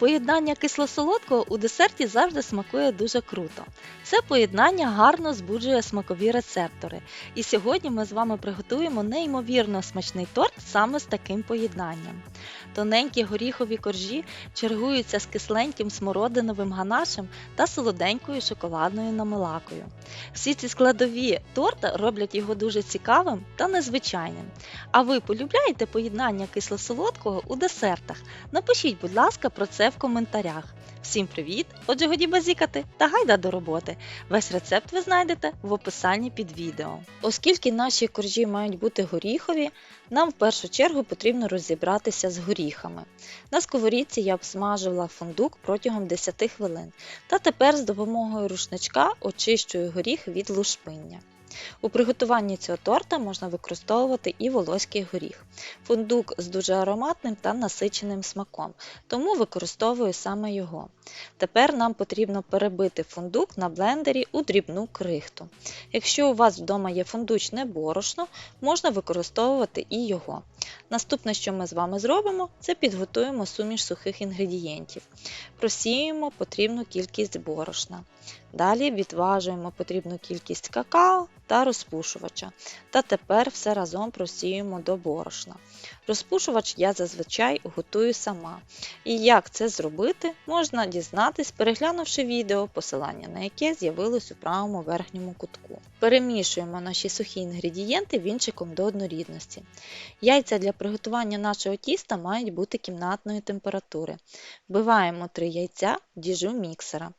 Поєднання кисло-солодкого у десерті завжди смакує дуже круто. Це поєднання гарно збуджує смакові рецептори. І сьогодні ми з вами приготуємо неймовірно смачний торт саме з таким поєднанням. Тоненькі горіхові коржі чергуються з кисленьким смородиновим ганашем та солоденькою шоколадною намилакою. Всі ці складові торта роблять його дуже цікавим та незвичайним. А ви полюбляєте поєднання кисло-солодкого у десертах? Напишіть, будь ласка, про це в коментарях. Всім привіт! Отже, годі базікати та гайда до роботи. Весь рецепт ви знайдете в описанні під відео. Оскільки наші коржі мають бути горіхові, нам в першу чергу потрібно розібратися з горіхами. На сковорідці я обсмажила фундук протягом 10 хвилин та тепер з допомогою рушничка очищую горіх від лушпиння. У приготуванні цього торта можна використовувати і волоський горіх. Фундук з дуже ароматним та насиченим смаком, тому використовую саме його. Тепер нам потрібно перебити фундук на блендері у дрібну крихту. Якщо у вас вдома є фундучне борошно, можна використовувати і його. Наступне, що ми з вами зробимо, це підготуємо суміш сухих інгредієнтів. Просіюємо потрібну кількість борошна. Далі відважуємо потрібну кількість какао та розпушувача. Та тепер все разом просіюємо до борошна. Розпушувач я зазвичай готую сама. І як це зробити, можна дізнатись, переглянувши відео, посилання на яке з'явилось у правому верхньому кутку. Перемішуємо наші сухі інгредієнти вінчиком до однорідності. Яйця для приготування нашого тіста мають бути кімнатної температури. Вбиваємо 3 яйця діжу міксера.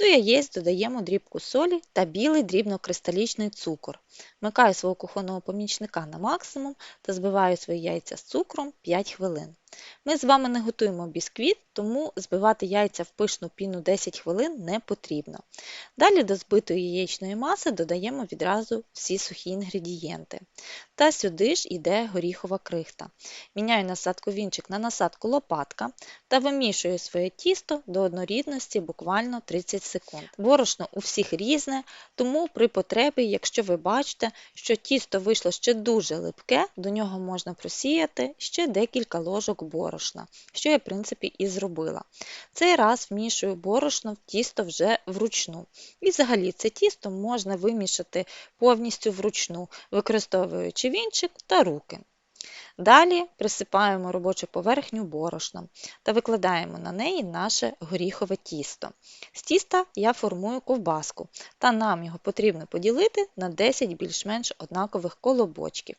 До яєць додаємо дрібку солі та білий дрібнокристалічний цукор. Вмикаю свого кухонного помічника на максимум та збиваю свої яйця з цукром 5 хвилин. Ми з вами не готуємо бісквіт, тому збивати яйця в пишну піну 10 хвилин не потрібно. Далі до збитої яєчної маси додаємо відразу всі сухі інгредієнти. Та сюди ж йде горіхова крихта. Міняю насадку вінчик на насадку лопатка та вимішую своє тісто до однорідності буквально 30 секунд. Борошно у всіх різне, тому при потребі, якщо ви бачите, що тісто вийшло ще дуже липке, до нього можна просіяти ще декілька ложок борошна, що я в принципі і зробила. Цей раз вмішую борошно в тісто вже вручну. І взагалі це тісто можна вимішати повністю вручну, використовуючи вінчик та руки. Далі присипаємо робочу поверхню борошном та викладаємо на неї наше горіхове тісто. З тіста я формую ковбаску, та нам його потрібно поділити на 10 більш-менш однакових колобочків.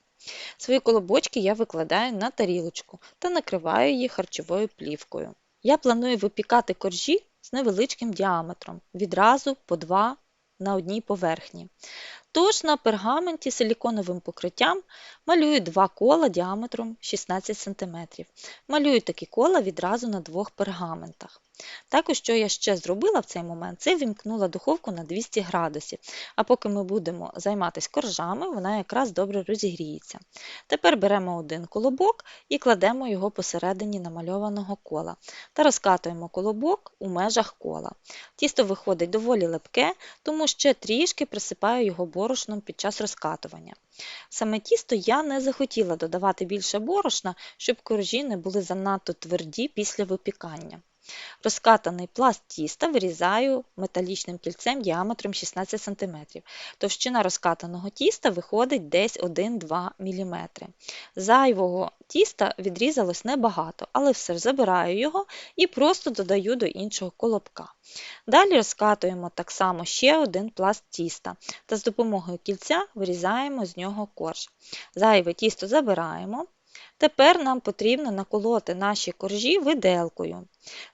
Свої колобочки я викладаю на тарілочку та накриваю її харчовою плівкою. Я планую випікати коржі з невеличким діаметром, відразу по два на одній поверхні. Тож на пергаменті силіконовим покриттям малюю два кола діаметром 16 см. Малюю такі кола відразу на двох пергаментах. Також, що я ще зробила в цей момент, це вімкнула духовку на 200 градусів, а поки ми будемо займатися коржами, вона якраз добре розігріється. Тепер беремо один колобок і кладемо його посередині намальованого кола та розкатуємо колобок у межах кола. Тісто виходить доволі лепке, тому ще трішки присипаю його борошном під час розкатування. Саме тісто я не захотіла додавати більше борошна, щоб коржі не були занадто тверді після випікання. Розкатаний пласт тіста вирізаю металічним кільцем діаметром 16 см. Товщина розкатаного тіста виходить десь 1-2 мм. Зайвого тіста відрізалось небагато, але все ж забираю його і просто додаю до іншого колобка. Далі розкатуємо так само ще один пласт тіста та з допомогою кільця вирізаємо з нього корж. Зайве тісто забираємо. Тепер нам потрібно наколоти наші коржі виделкою.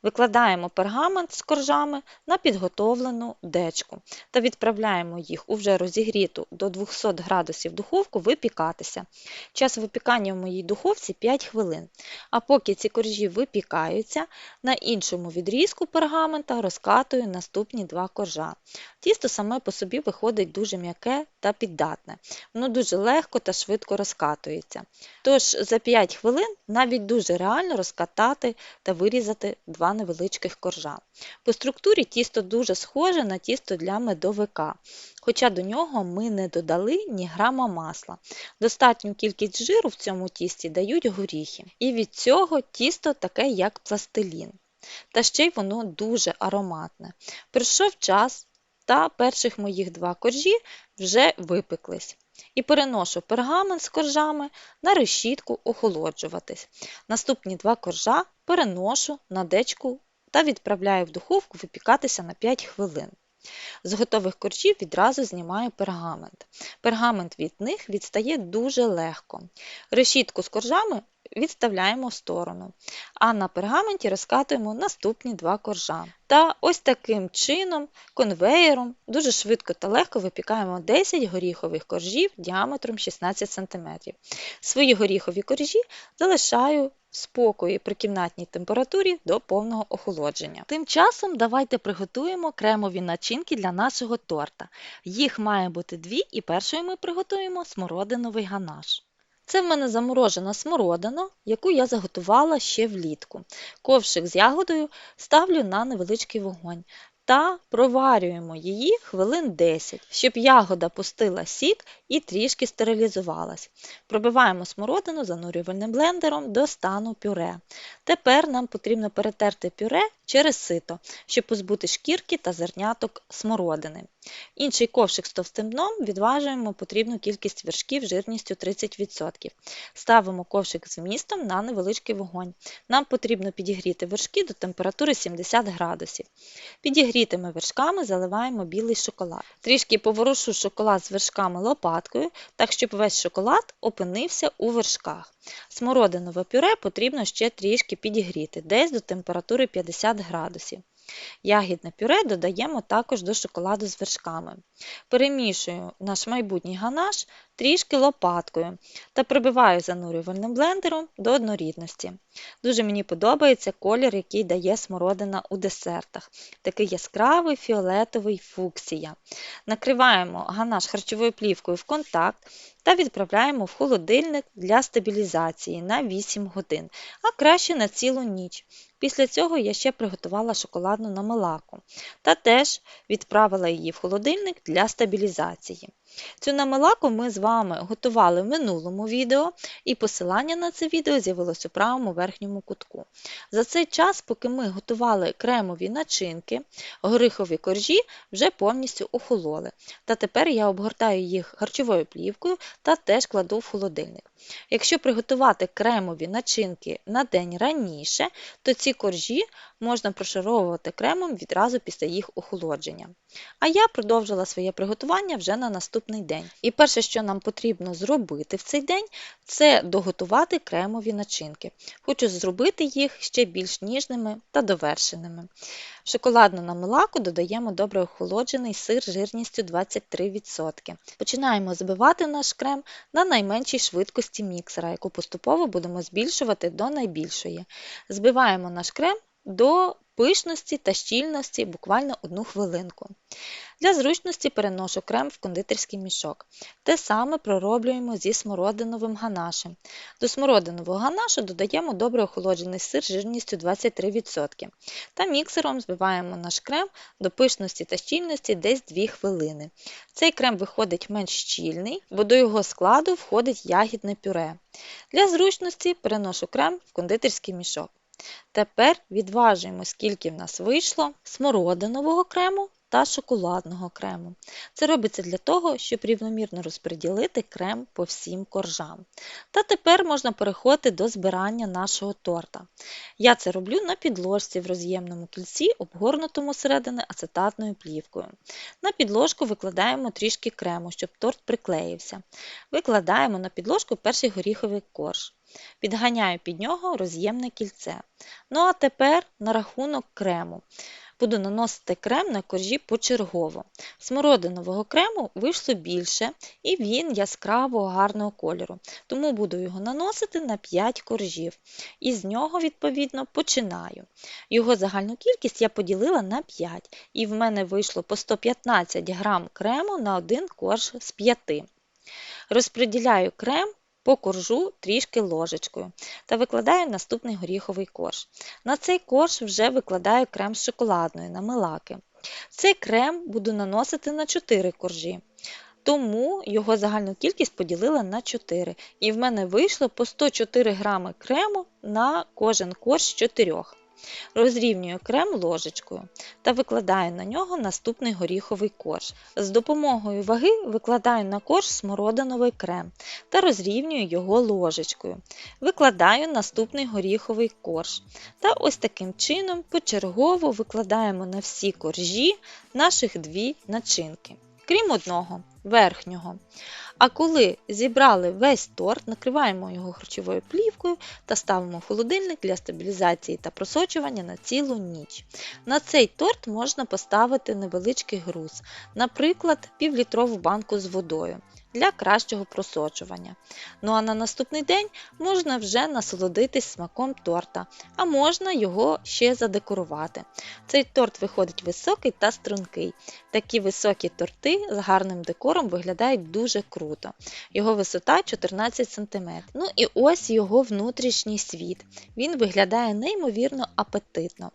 Викладаємо пергамент з коржами на підготовлену дечку та відправляємо їх у вже розігріту до 200 градусів духовку випікатися. Час випікання в моїй духовці 5 хвилин. А поки ці коржі випікаються, на іншому відрізку пергамента розкатую наступні два коржа. Тісто саме по собі виходить дуже м'яке та піддатне. Воно дуже легко та швидко розкатується. Тож за 5 хвилин навіть дуже реально розкатати та вирізати два невеличких коржа. По структурі тісто дуже схоже на тісто для медовика, хоча до нього ми не додали ні грама масла. Достатню кількість жиру в цьому тісті дають горіхи. І від цього тісто таке, як пластилін. та ще й воно дуже ароматне. Прийшов час, та перших моїх два коржі вже випеклись. І переношу пергамент з коржами на решітку охолоджуватись. Наступні два коржа переношу на дечку та відправляю в духовку випікатися на 5 хвилин. З готових коржів відразу знімаю пергамент. Пергамент від них відстає дуже легко. Решітку з коржами відставляємо в сторону, а на пергаменті розкатуємо наступні два коржа. Та ось таким чином, конвеєром, дуже швидко та легко випікаємо 10 горіхових коржів діаметром 16 см. Свої горіхові коржі залишаю в спокої при кімнатній температурі до повного охолодження. Тим часом давайте приготуємо кремові начинки для нашого торта. Їх має бути дві, і першою ми приготуємо смородиновий ганаш. Це в мене заморожена смородина, яку я заготувала ще влітку. Ковшик з ягодою ставлю на невеличкий вогонь та проварюємо її хвилин 10, щоб ягода пустила сік і трішки стерилізувалась. Пробиваємо смородину занурювальним блендером до стану пюре. Тепер нам потрібно перетерти пюре через сито, щоб позбути шкірки та зерняток смородини. Інший ковшик з товстим дном відважуємо потрібну кількість вершків жирністю 30%. Ставимо ковшик з вмістом на невеличкий вогонь. Нам потрібно підігріти вершки до температури 70 градусів. Підігрітими вершками заливаємо білий шоколад. Трішки поворушу шоколад з вершками лопаткою, так щоб весь шоколад опинився у вершках. Смородинове пюре потрібно ще трішки підігріти, десь до температури 50 градусів. Ягідне пюре додаємо також до шоколаду з вершками. Перемішую наш майбутній ганаш трішки лопаткою та прибиваю занурювальним блендером до однорідності. Дуже мені подобається колір, який дає смородина у десертах. Такий яскравий фіолетовий фуксія. Накриваємо ганаш харчовою плівкою в контакт та відправляємо в холодильник для стабілізації на 8 годин, а краще на цілу ніч. Після цього я ще приготувала шоколадну намилаку та теж відправила її в холодильник для стабілізації. Цю намилаку ми з вами готували в минулому відео, і посилання на це відео з'явилось у правому верхньому кутку. За цей час, поки ми готували кремові начинки, горихові коржі вже повністю охололи. Та тепер я обгортаю їх харчовою плівкою та теж кладу в холодильник. Якщо приготувати кремові начинки на день раніше, то ці коржі можна прошаровувати кремом відразу після їх охолодження. А я продовжила своє приготування вже на наступний день. І перше, що нам потрібно зробити в цей день, це доготувати кремові начинки. Хочу зробити їх ще більш ніжними та довершеними. В шоколадну намилаку додаємо добре охолоджений сир жирністю 23%. Починаємо збивати наш крем на найменшій швидкості міксера, яку поступово будемо збільшувати до найбільшої. Збиваємо наш крем до пишності та щільності буквально одну хвилинку. Для зручності переношу крем в кондитерський мішок. Те саме пророблюємо зі смородиновим ганашем. До смородинового ганашу додаємо добре охолоджений сир жирністю 23% та міксером збиваємо наш крем до пишності та щільності десь 2 хвилини. Цей крем виходить менш щільний, бо до його складу входить ягідне пюре. Для зручності переношу крем в кондитерський мішок. Тепер відважуємо, скільки в нас вийшло смородинового крему та шоколадного крему. Це робиться для того, щоб рівномірно розподілити крем по всім коржам. Та тепер можна переходити до збирання нашого торта. Я це роблю на підложці в роз'ємному кільці, обгорнутому середини ацетатною плівкою. На підложку викладаємо трішки крему, щоб торт приклеївся. Викладаємо на підложку перший горіховий корж. Підганяю під нього роз'ємне кільце. Ну а тепер на рахунок крему. Буду наносити крем на коржі почергово. Смородинового крему вийшло більше, і він яскравого гарного кольору, тому буду його наносити на 5 коржів. І з нього, відповідно, починаю. Його загальну кількість я поділила на 5, і в мене вийшло по 115 грам крему на один корж з 5. Розподіляю крем по коржу трішки ложечкою та викладаю наступний горіховий корж. На цей корж вже викладаю крем з шоколадної на мелаки. Цей крем буду наносити на 4 коржі. Тому його загальну кількість поділила на 4. І в мене вийшло по 104 грами крему на кожен корж з 4. Розрівнюю крем ложечкою та викладаю на нього наступний горіховий корж. З допомогою ваги викладаю на корж смородиновий крем та розрівнюю його ложечкою. Викладаю наступний горіховий корж. Та ось таким чином почергово викладаємо на всі коржі наших дві начинки, крім одного верхнього. А коли зібрали весь торт, накриваємо його харчовою плівкою та ставимо в холодильник для стабілізації та просочування на цілу ніч. На цей торт можна поставити невеличкий груз, наприклад, півлітрову банку з водою для кращого просочування. Ну а на наступний день можна вже насолодитись смаком торта, а можна його ще задекорувати. Цей торт виходить високий та стрункий. Такі високі торти з гарним декором виглядають дуже круто. Його висота 14 см. Ну і ось його внутрішній світ. Він виглядає неймовірно апетитно,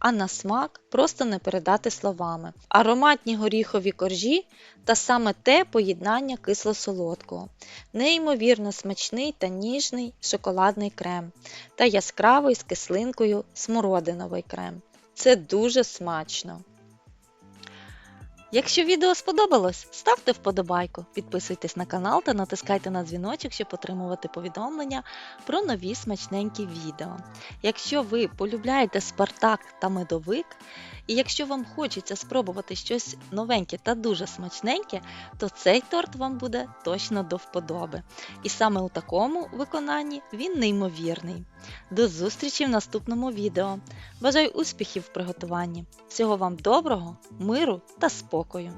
а на смак просто не передати словами. Ароматні горіхові коржі та саме те поєднання кисло-солодкого, неймовірно смачний та ніжний шоколадний крем та яскравий з кислинкою смородиновий крем. Це дуже смачно. Якщо відео сподобалось, ставте вподобайку, підписуйтесь на канал та натискайте на дзвіночок, щоб отримувати повідомлення про нові смачненькі відео. Якщо ви полюбляєте Спартак та медовик, і якщо вам хочеться спробувати щось новеньке та дуже смачненьке, то цей торт вам буде точно до вподоби. І саме у такому виконанні він неймовірний. До зустрічі в наступному відео. Бажаю успіхів в приготуванні. Всього вам доброго, миру та спокою!